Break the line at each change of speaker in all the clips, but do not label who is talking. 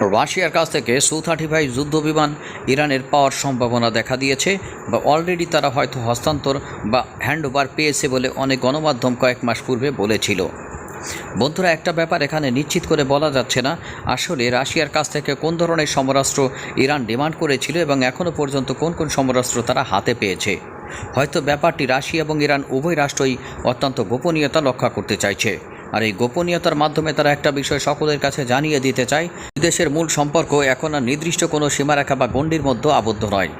রাশিয়ার কাছ থেকে সু থার্টি ফাইভ যুদ্ধ বিমান ইরানের পাওয়ার সম্ভাবনা দেখা দিয়েছে বা অলরেডি তারা হয়তো হস্তান্তর বা হ্যান্ডওভার পেয়েছে বলে অনেক গণমাধ্যম কয়েক মাস পূর্বে বলেছিল। বন্ধুরা, একটা ব্যাপার এখানে নিশ্চিত করে বলা যাচ্ছে না, আসলে রাশিয়ার কাছ থেকে কোন ধরনের সমরাস্ত্র ইরান ডিমান্ড করেছিল এবং এখনও পর্যন্ত কোন কোন সমরাস্ত্র তারা হাতে পেয়েছে। হয়তো ব্যাপারটি রাশিয়া এবং ইরান উভয় রাষ্ট্রই অত্যন্ত গোপনীয়তা রক্ষা করতে চাইছে। আর এই গোপনীয়তার মাধ্যমে তারা একটা বিষয় সকলের কাছে জানিয়ে দিতে চায় দুই দেশের মূল সম্পর্ক এখন আর নির্দিষ্ট কোনো সীমারেখা বা গণ্ডির মধ্যে আবদ্ধ নয়।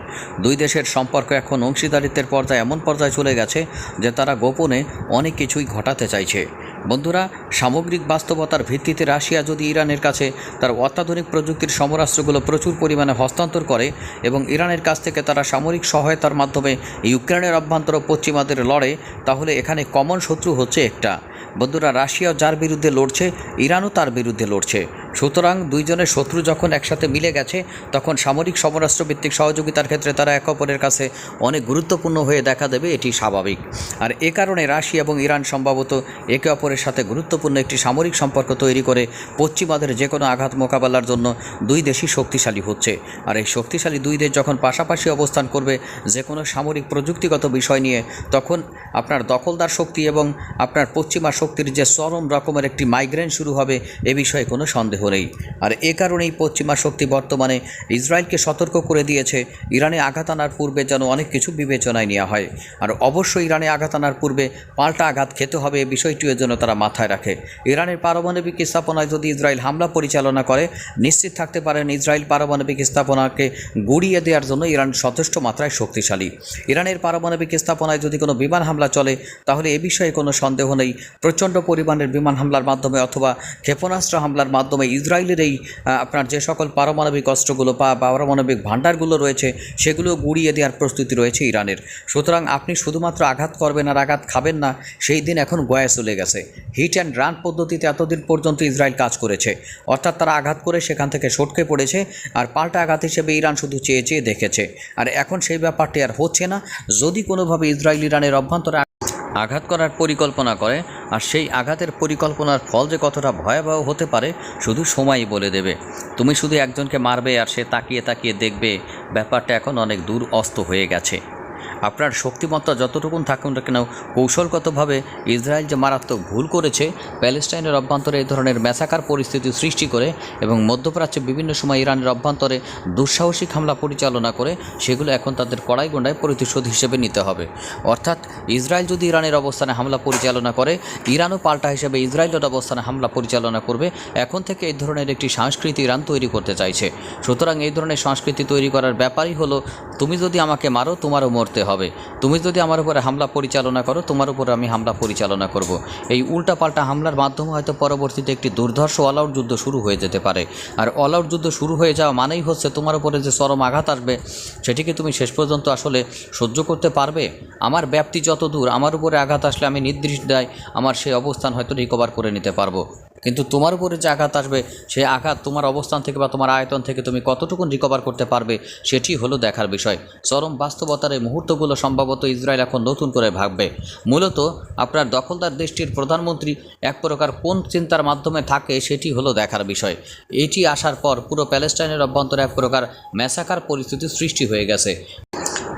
দুই দেশের সম্পর্ক এখন অংশীদারিত্বের পর্যায়ে এমন পর্যায়ে চলে গেছে যে তারা গোপনে অনেক কিছুই ঘটাতে চাইছে। বন্ধুরা, সামগ্রিক বাস্তবতার ভিত্তিতে রাশিয়া যদি ইরানের কাছে তার অত্যাধুনিক প্রযুক্তির সমরাস্ত্রগুলো প্রচুর পরিমাণে হস্তান্তর করে এবং ইরানের কাছ থেকে তারা সামরিক সহায়তার মাধ্যমে ইউক্রেনের অভ্যন্তর পশ্চিমাদের লড়ে, তাহলে এখানে কমন শত্রু হচ্ছে একটা। বন্ধুরা রাশিয়া যার বিরুদ্ধে লড়ছে, ইরানও তার বিরুদ্ধে লড়ছে। সুতরাং দুইজনের শত্রু যখন একসাথে মিলে গেছে, তখন সামরিক সমরাষ্ট্রভিত্তিক সহযোগিতার ক্ষেত্রে তারা একে অপরের কাছে অনেক গুরুত্বপূর্ণ হয়ে দেখা দেবে, এটি স্বাভাবিক। আর এ কারণে রাশিয়া এবং ইরান সম্ভবত একে অপরের সাথে গুরুত্বপূর্ণ একটি সামরিক সম্পর্ক তৈরি করে পশ্চিমাদের যে কোনো আঘাত মোকাবেলার জন্য দুই দেশই শক্তিশালী হচ্ছে। আর এই শক্তিশালী দুই দেশ যখন পাশাপাশি অবস্থান করবে যে কোনো সামরিক প্রযুক্তিগত বিষয় নিয়ে, তখন আপনার দখলদার শক্তি এবং আপনার পশ্চিমা শক্তির যে চরম রকমের একটি মাইগ্রেন শুরু হবে, এ বিষয়ে কোনো সন্দেহ নেই। আর এ কারণেই পশ্চিমা শক্তি বর্তমানে ইসরায়েলকে সতর্ক করে দিয়েছে, ইরানে আঘাত আনার পূর্বে যেন অনেক কিছু বিবেচনায় নেওয়া হয়। আর অবশ্যই ইরানে আঘাত আনার পূর্বে পাল্টা আঘাত খেতে হবে এই বিষয়টিও যেন তারা মাথায় রাখে। ইরানের পারমাণবিক স্থাপনায় যদি ইসরায়েল হামলা পরিচালনা করে, নিশ্চিত থাকতে পারেন ইসরায়েল পারমাণবিক স্থাপনাকে গুড়িয়ে দেওয়ার জন্য ইরান যথেষ্ট মাত্রায় শক্তিশালী। ইরানের পারমাণবিক স্থাপনায় যদি কোনো বিমান হামলা চলে, তাহলে এ বিষয়ে কোনো সন্দেহ নেই। প্রচণ্ড পরিমাণের বিমান হামলার মাধ্যমে অথবা ক্ষেপণাস্ত্র হামলার মাধ্যমে ইসরায়েলের এই আপনার যে সকল পারমাণবিক অস্ত্রগুলো বা পারমাণবিক ভাণ্ডারগুলো রয়েছে, সেগুলো গুড়িয়ে দেওয়ার প্রস্তুতি রয়েছে ইরানের। সুতরাং আপনি শুধুমাত্র আঘাত করবেন আর আঘাত খাবেন না, সেই দিন এখন গয়া চলে গেছে। হিট অ্যান্ড রান পদ্ধতিতে এতদিন পর্যন্ত ইসরায়েল কাজ করেছে। অর্থাৎ তারা আঘাত করে সেখান থেকে সটকে পড়েছে আর পাল্টা আঘাত হিসেবে ইরান শুধু চেয়ে চেয়ে দেখেছে। আর এখন সেই ব্যাপারটি আর হচ্ছে না। যদি কোনোভাবে ইসরায়েল ইরানের অভ্যন্তরে আঘাত করার পরিকল্পনা করে, আর সেই আঘাতের পরিকল্পনার ফল যে কতটা ভয়াবহ হতে পারে, শুধু সময়ই বলে দেবে। তুমি শুধু একজনকে মারবে আর সে তাকিয়ে তাকিয়ে দেখবে, ব্যাপারটা এখন অনেক দূর অস্ত হয়ে গেছে। আপনার শক্তিমত্তা যতটুকুন থাকুন না কেন, কৌশলগতভাবে ইসরায়েল যে মারাত্মক ভুল করেছে, প্যালেস্টাইনের অভ্যন্তরে এই ধরনের ম্যাসাকার পরিস্থিতি সৃষ্টি করে এবং মধ্যপ্রাচ্যে বিভিন্ন সময় ইরানের অভ্যন্তরে দুঃসাহসিক হামলা পরিচালনা করে, সেগুলো এখন তাদের কড়াই গন্ডায় প্রতিশোধ হিসেবে নিতে হবে। অর্থাৎ ইসরায়েল যদি ইরানের অবস্থানে হামলা পরিচালনা করে, ইরানও পাল্টা হিসেবে ইসরায়েলের অবস্থানে হামলা পরিচালনা করবে। এখন থেকে এই ধরনের একটি সংস্কৃতি ইরান তৈরি করতে চাইছে। সুতরাং এই ধরনের সংস্কৃতি তৈরি করার ব্যাপারই হলো, তুমি যদি আমাকে মারো, তোমারও মরতে হবে। তুমি যদি আমার উপরে হামলা পরিচালনা করো, তোমার উপরে আমি হামলা পরিচালনা করব। এই উল্টাপাল্টা হামলার মাধ্যমে হয়তো পরবর্তীতে একটি দুর্ধর্ষ অল আউট যুদ্ধ শুরু হয়ে যেতে পারে। আর অল আউট যুদ্ধ শুরু হয়ে যাওয়া মানেই হচ্ছে তোমার উপরে যে চরম আঘাত আসবে সেটিকে তুমি শেষ পর্যন্ত আসলে সহ্য করতে পারবে? আমার ব্যাপ্তি যত দূর, আমার উপরে আঘাত আসলে আমি নির্দিষ্ট দেয়, আমার সেই অবস্থান হয়তো রিকভার করে নিতে পারব। কিন্তু তোমার উপরে যে আঘাত আসবে সেই আঘাত তোমার অবস্থান থেকে বা তোমার আয়তন থেকে তুমি কতটুকু রিকভার করতে পারবে, সেটি হলো দেখার বিষয়। চরম বাস্তবতার এই মুহূর্তগুলো সম্ভবত ইসরায়েল এখন নতুন করে ভাববে। মূলত আপনার দখলদার দেশটির প্রধানমন্ত্রী এক প্রকার কোন চিন্তার মাধ্যমে থাকে, সেটি হলো দেখার বিষয়। এটি আসার পর পুরো প্যালেস্টাইনের অভ্যন্তরে এক প্রকার ম্যাসাকার পরিস্থিতি সৃষ্টি হয়ে গেছে।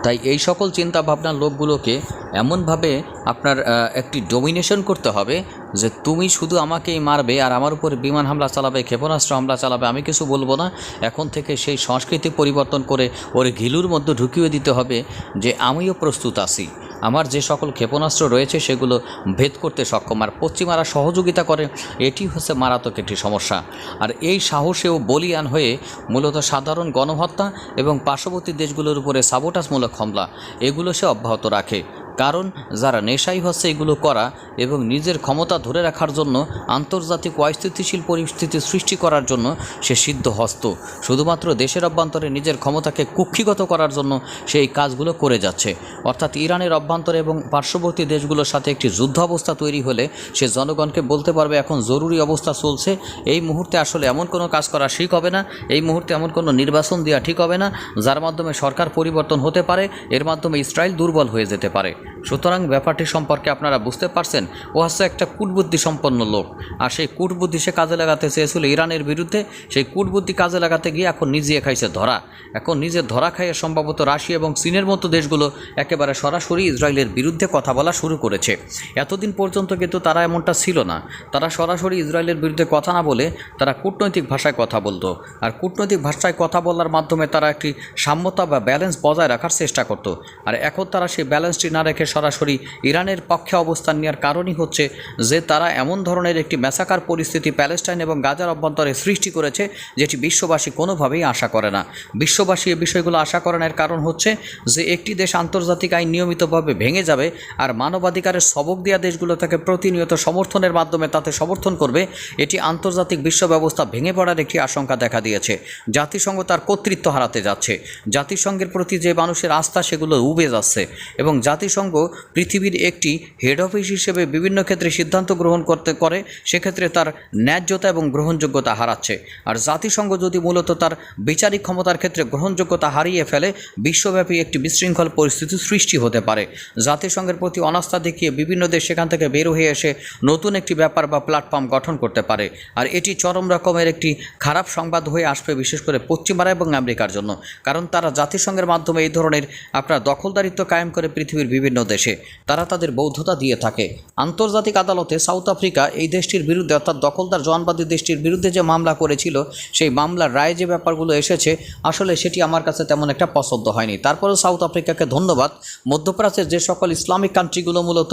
তাই এই সকল চিন্তা ভাবনার লোকগুলোকে এমনভাবে আপনার একটি ডোমিনেশন করতে হবে যে তুমি শুধু আমাকেই মারবে আর আমার উপর বিমান হামলা চালাবে, ক্ষেপণাস্ত্র হামলা চালাবে, আমি কিছু বলব না। এখন থেকে সেই সংস্কৃতি পরিবর্তন করে ওর ঘিলুর মধ্যে ঢুকিয়ে দিতে হবে যে আমিও প্রস্তুত আছি। আমার যে সকল ক্ষেপণাস্ত্র রয়েছে সেগুলো ভেদ করতে সক্ষম। আর পশ্চিমারা সহযোগিতা করে, এটি হচ্ছে মারাত্মক একটি সমস্যা। আর এই সাহসেও বলিয়ান হয়ে মূলত সাধারণ গণহত্যা এবং পার্শ্ববর্তী দেশগুলোর উপরে সাবোটাসমূলক হামলা, এগুলো সে অব্যাহত রাখে। কারণ যারা নেশাই হচ্ছে এগুলো করা এবং নিজের ক্ষমতা ধরে রাখার জন্য আন্তর্জাতিক অস্থিতিশীল পরিস্থিতি সৃষ্টি করার জন্য সে সিদ্ধ হস্ত। শুধুমাত্র দেশের অভ্যন্তরে নিজের ক্ষমতাকে কুক্ষিগত করার জন্য সে এই কাজগুলো করে যাচ্ছে। অর্থাৎ ইরানের অভ্যন্তরে এবং পার্শ্ববর্তী দেশগুলোর সাথে একটি যুদ্ধ অবস্থা তৈরি হলে সে জনগণকে বলতে পারবে, এখন জরুরি অবস্থা চলছে। এই মুহূর্তে আসলে এমন কোনো কাজ করা ঠিক হবে না। এই মুহূর্তে এমন কোনো নির্বাচন দেওয়া ঠিক হবে না, যার মাধ্যমে সরকার পরিবর্তন হতে পারে। এর মাধ্যমে ইসরায়েল দুর্বল হয়ে যেতে পারে। সুতরাং ব্যাপারটি সম্পর্কে আপনারা বুঝতে পারছেন, ও হচ্ছে একটা কূটবুদ্ধি সম্পন্ন লোক। আর সেই কূটবুদ্ধি সে কাজে লাগাতে চেয়েছিল ইরানের বিরুদ্ধে, সেই কূটবুদ্ধি কাজে লাগাতে গিয়ে এখন নিজে খাইছে ধরা। এখন নিজে ধরা খাইয়ে সম্ভবত রাশিয়া এবং চীনের মতো দেশগুলো একেবারে সরাসরি ইসরায়েলের বিরুদ্ধে কথা বলা শুরু করেছে। এতদিন পর্যন্ত কিন্তু তারা এমনটা ছিল না। তারা সরাসরি ইসরায়েলের বিরুদ্ধে কথা না বলে তারা কূটনৈতিক ভাষায় কথা বলতো। আর কূটনৈতিক ভাষায় কথা বলার মাধ্যমে তারা একটি সাম্যতা বা ব্যালেন্স বজায় রাখার চেষ্টা করত। আর এখন তারা সেই ব্যালেন্সটি না রেখে সরাসরি ইরানের পক্ষে অবস্থান নেওয়ার কারণই হচ্ছে যে তারা এমন ধরনের একটি ম্যাসাকার পরিস্থিতি প্যালেস্টাইন এবং গাজার অভ্যন্তরে সৃষ্টি করেছে যেটি বিশ্ববাসী কোনোভাবেই আশা করে না। বিশ্ববাসী এই বিষয়গুলো আশা করেন এর কারণ হচ্ছে যে একটি দেশ আন্তর্জাতিক আইন নিয়মিতভাবে ভেঙে যাবে আর মানবাধিকারের সবক দেওয়া দেশগুলো তাকে প্রতিনিয়ত সমর্থনের মাধ্যমে তাতে সমর্থন করবে, এটি আন্তর্জাতিক বিশ্ব ব্যবস্থা ভেঙে পড়ার একটি আশঙ্কা দেখা দিয়েছে। জাতিসংঘ তার কর্তৃত্ব হারাতে যাচ্ছে। জাতিসংঘের প্রতি যে মানুষের আস্থা সেগুলো উবে যাচ্ছে এবং জাতিসংঘ পৃথিবীর একটি হেড অফিস হিসেবে বিভিন্ন ক্ষেত্রে সিদ্ধান্ত গ্রহণ করতে করে, সেক্ষেত্রে তার ন্যায্যতা এবং গ্রহণযোগ্যতা হারাচ্ছে। আর জাতিসংঘ যদি মূলত তার বিচারিক ক্ষমতার ক্ষেত্রে গ্রহণযোগ্যতা হারিয়ে ফেলে, বিশ্বব্যাপী একটি বিশৃঙ্খল পরিস্থিতি সৃষ্টি হতে পারে। জাতিসংঘের প্রতি অনাস্থা দেখিয়ে বিভিন্ন দেশ সেখান থেকে বের হয়ে এসে নতুন একটি ব্যাপার বা প্ল্যাটফর্ম গঠন করতে পারে। আর এটি চরম রকমের একটি খারাপ সংবাদ হয়ে আসবে, বিশেষ করে পশ্চিমারা এবং আমেরিকার জন্য। কারণ তারা জাতিসংঘের মাধ্যমে এই ধরনের আপনার দখলদারিত্ব কায়েম করে পৃথিবীর বিভিন্ন দেশে। তারা তাদের বৌদ্ধতা দিয়ে থাকে। আন্তর্জাতিক আদালতে সাউথ আফ্রিকা এই দেশটির বিরুদ্ধে, অর্থাৎ দখলদার জনবাদী দেশটির বিরুদ্ধে যে মামলা করেছিল, সেই মামলার রায় যে ব্যাপারগুলো এসেছে, আসলে সেটি আমার কাছে তেমন একটা পছন্দ হয়নি। তারপরেও সাউথ আফ্রিকাকে ধন্যবাদ। মধ্যপ্রাচ্যের যে সকল ইসলামিক কান্ট্রিগুলো মূলত,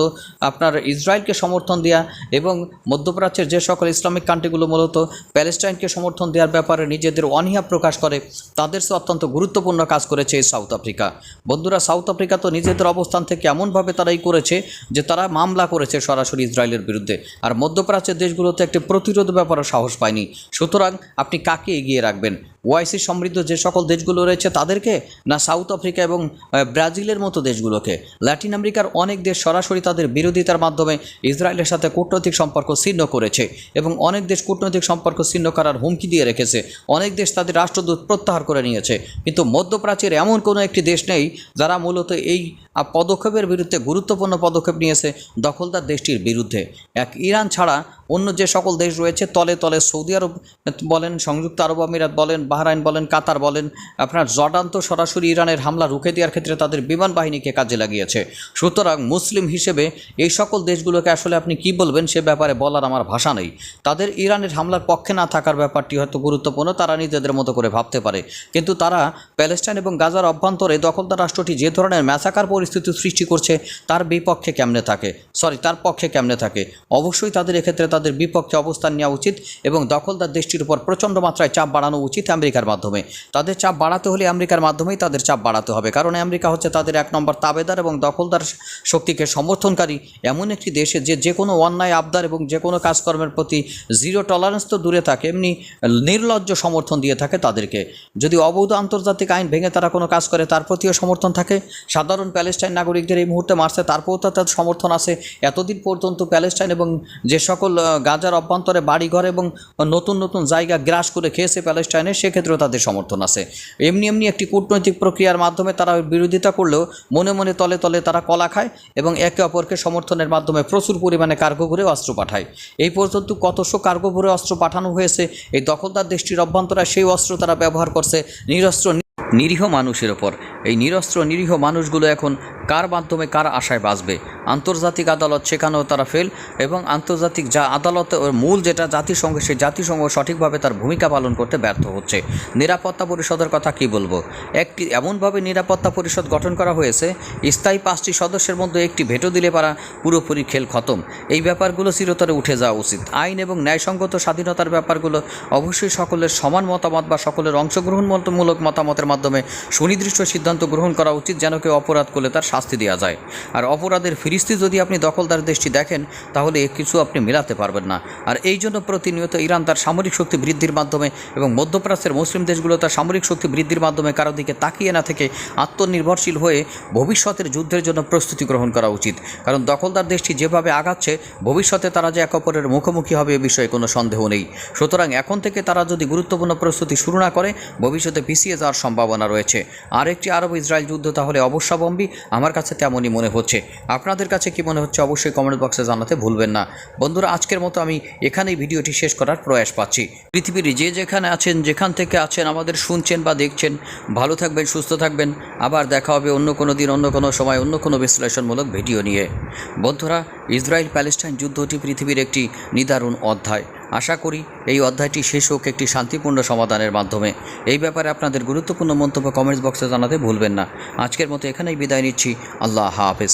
আপনার ইসরায়েলকে সমর্থন দেওয়া এবং মধ্যপ্রাচ্যের যে সকল ইসলামিক কান্ট্রিগুলো মূলত, প্যালেস্টাইনকে সমর্থন দেওয়ার ব্যাপারে নিজেদের অনীহা প্রকাশ করে, তাদের সে অত্যন্ত গুরুত্বপূর্ণ কাজ করেছে এই সাউথ আফ্রিকা। বন্ধুরা, সাউথ আফ্রিকা তো নিজেদের অবস্থান থেকে এমনভাবে তারাই করেছে যে তারা মামলা করেছে সরাসরি ইসরায়েলের বিরুদ্ধে। আর মধ্যপ্রাচ্যের দেশগুলোতে একটি প্রতিরোধ ব্যাপারে সাহস পায়নি। সুতরাং আপনি কাকে এগিয়ে রাখবেন? ওআইসি সমৃদ্ধ যে সকল দেশগুলো রয়েছে তাদেরকে, না সাউথ আফ্রিকা এবং ব্রাজিলের মতো দেশগুলোকে। ল্যাটিন আমেরিকার অনেক দেশ সরাসরি তাদের বিরোধিতার মাধ্যমে ইসরায়েলের সাথে কূটনৈতিক সম্পর্ক ছিন্ন করেছে এবং অনেক দেশ কূটনৈতিক সম্পর্ক ছিন্ন করার হুমকি দিয়ে রেখেছে। অনেক দেশ তাদের রাষ্ট্রদূত প্রত্যাহার করে নিয়েছে। কিন্তু মধ্যপ্রাচ্যের এমন কোনো একটি দেশ নেই যারা মূলত এই পদক্ষেপের বিরুদ্ধে গুরুত্বপূর্ণ পদক্ষেপ নিয়েছে দখলদার দেশটির বিরুদ্ধে। এক ইরান ছাড়া অন্য যে সকল দেশ রয়েছে, তলে তলে সৌদি আরব বলেন, সংযুক্ত আরব আমিরাত বলেন, বাহরাইন বলেন, কাতার বলেন, আপনার জর্ডান তো সরাসরি ইরানের হামলা রুখে দেওয়ার ক্ষেত্রে তাদের বিমান বাহিনীকে কাজে লাগিয়েছে। সুতরাং মুসলিম হিসেবে এই সকল দেশগুলোকে আসলে আপনি কি বলবেন সে ব্যাপারে বলার আমার ভাষা নেই। তাদের ইরানের হামলার পক্ষে না থাকার ব্যাপারটি হয়তো গুরুত্বপূর্ণ, তারা নিজেদের মতো করে ভাবতে পারে। কিন্তু তারা প্যালেস্টাইন এবং গাজার অভ্যন্তরে দখলদার রাষ্ট্রটি যে ধরনের ম্যাসাকার পরিস্থিতি সৃষ্টি করছে, তার বিপক্ষে কেমনে থাকে? সরি, তার পক্ষে কেমনে থাকে? অবশ্যই তাদের এক্ষেত্রে তাদের বিপক্ষে অবস্থান নেওয়া উচিত এবং দখলদার দেশটির উপর প্রচণ্ড মাত্রায় চাপ বাড়ানো উচিত আমেরিকার মাধ্যমে। তাদের চাপ বাড়াতে হলে আমেরিকার মাধ্যমেই তাদের চাপ বাড়াতে হবে, কারণ আমেরিকা হচ্ছে তাদের এক নম্বর তাবেদার এবং দখলদার শক্তিকে সমর্থনকারী এমন একটি দেশে যে যে কোনো অন্যায়, আবদার এবং যে কোনো কাজকর্মের প্রতি জিরো টলারেন্স তো দূরে থাকে, এমনি নির্লজ্জ সমর্থন দিয়ে থাকে তাদেরকে। যদি অবৈধ আন্তর্জাতিক আইন ভেঙে তারা কোনো কাজ করে, তার প্রতিও সমর্থন থাকে। সাধারণ প্যালেস্টাইন নাগরিকদের এই মুহূর্তে মারছে, তারপরেও তাদের সমর্থন আছে। এতদিন পর্যন্ত প্যালেস্টাইন এবং যে সকল গাজার অভ্যন্তরে বাড়িঘর এবং নতুন নতুন জায়গা গ্রাস করে খেয়েছে প্যালেস্টাইনে, সেক্ষেত্রেও তাদের সমর্থন আছে। এমনি এমনি একটি কূটনৈতিক প্রক্রিয়ার মাধ্যমে তারা বিরোধিতা করলেও মনে মনে তলে তলে তারা কলা খায় এবং একে অপরকে সমর্থনের মাধ্যমে প্রচুর পরিমাণে কার্গো ঘুরে অস্ত্র পাঠায়। এই পর্যন্ত কতশো কার্গো ঘুরে অস্ত্র পাঠানো হয়েছে, এই দখলদার দেশটির অভ্যন্তরে সেই অস্ত্র তারা ব্যবহার করছে নিরস্ত্র নিরীহ মানুষের ওপর। এই নিরস্ত্র নিরীহ মানুষগুলো এখন কার মাধ্যমে কার আশায় বাঁচবে? আন্তর্জাতিক আদালত সেখানেও তারা ফেল এবং আন্তর্জাতিক যা আদালত মূল যেটা জাতিসংঘ, সেই জাতিসংঘ সঠিকভাবে তার ভূমিকা পালন করতে ব্যর্থ হচ্ছে। নিরাপত্তা পরিষদের কথা কি বলব? একটি এমনভাবে নিরাপত্তা পরিষদ গঠন করা হয়েছে, স্থায়ী পাঁচটি সদস্যের মধ্যে একটি ভেটো দিলে পারা পুরোপুরি খেল খতম। এই ব্যাপারগুলো চিরতরে উঠে যাওয়া উচিত। আইন এবং ন্যায়সঙ্গত স্বাধীনতার ব্যাপারগুলো অবশ্যই সকলের সমান মতামত বা সকলের অংশগ্রহণমূলক মতামতের মাধ্যমে সুনির্দিষ্ট সিদ্ধান্ত গ্রহণ করা উচিত যেন কেউ অপরাধ করলে তার শাস্তি দেওয়া যায়। আর অপরাধের ফ্রি ফিলিস্তি যদি আপনি দখলদার দেশটি দেখেন, তাহলে কিছু আপনি মেলাতে পারবেন না। আর এই জন্য প্রতিনিয়ত ইরান তার সামরিক শক্তি বৃদ্ধির মাধ্যমে এবং মধ্যপ্রাচ্যের মুসলিম দেশগুলো তার সামরিক শক্তি বৃদ্ধির মাধ্যমে কারও দিকে তাকিয়ে না থেকে আত্মনির্ভরশীল হয়ে ভবিষ্যতের যুদ্ধের জন্য প্রস্তুতি গ্রহণ করা উচিত। কারণ দখলদার দেশটি যেভাবে আগাচ্ছে, ভবিষ্যতে তারা যে এক অপরের মুখোমুখি হবে এ বিষয়ে কোনো সন্দেহ নেই। সুতরাং এখন থেকে তারা যদি গুরুত্বপূর্ণ প্রস্তুতি শুরু না করে, ভবিষ্যতে পিছিয়ে যাওয়ার সম্ভাবনা রয়েছে। আর একটি আরব ইসরায়েল যুদ্ধ তাহলে অবশ্যম্বী আমার কাছে তেমনই মনে হচ্ছে। আপনাদের কাছে কি মনে হচ্ছে অবশ্যই কমেন্ট বক্সে জানাতে ভুলবেন না। বন্ধুরা, আজকের মতো আমি এখানেই ভিডিওটি শেষ করার প্রয়াস পাচ্ছি। পৃথিবীর যে যেখানে আছেন, যেখান থেকে আছেন, আমাদের শুনছেন বা দেখছেন, ভালো থাকবেন, সুস্থ থাকবেন। আবার দেখা হবে অন্য কোনো দিন, অন্য কোনো সময়, অন্য কোনো বিশ্লেষণমূলক ভিডিও নিয়ে। বন্ধুরা ইসরায়েল প্যালেস্টাইন যুদ্ধটি পৃথিবীর একটি নিদারুণ অধ্যায়। আশা করি এই অধ্যায়টি শেষ হোক একটি শান্তিপূর্ণ সমাধানের মাধ্যমে। এই ব্যাপারে আপনাদের গুরুত্বপূর্ণ মন্তব্য কমেন্টস বক্সে জানাতে ভুলবেন না। আজকের মতো এখানেই বিদায় নিচ্ছি। আল্লাহ হাফেজ।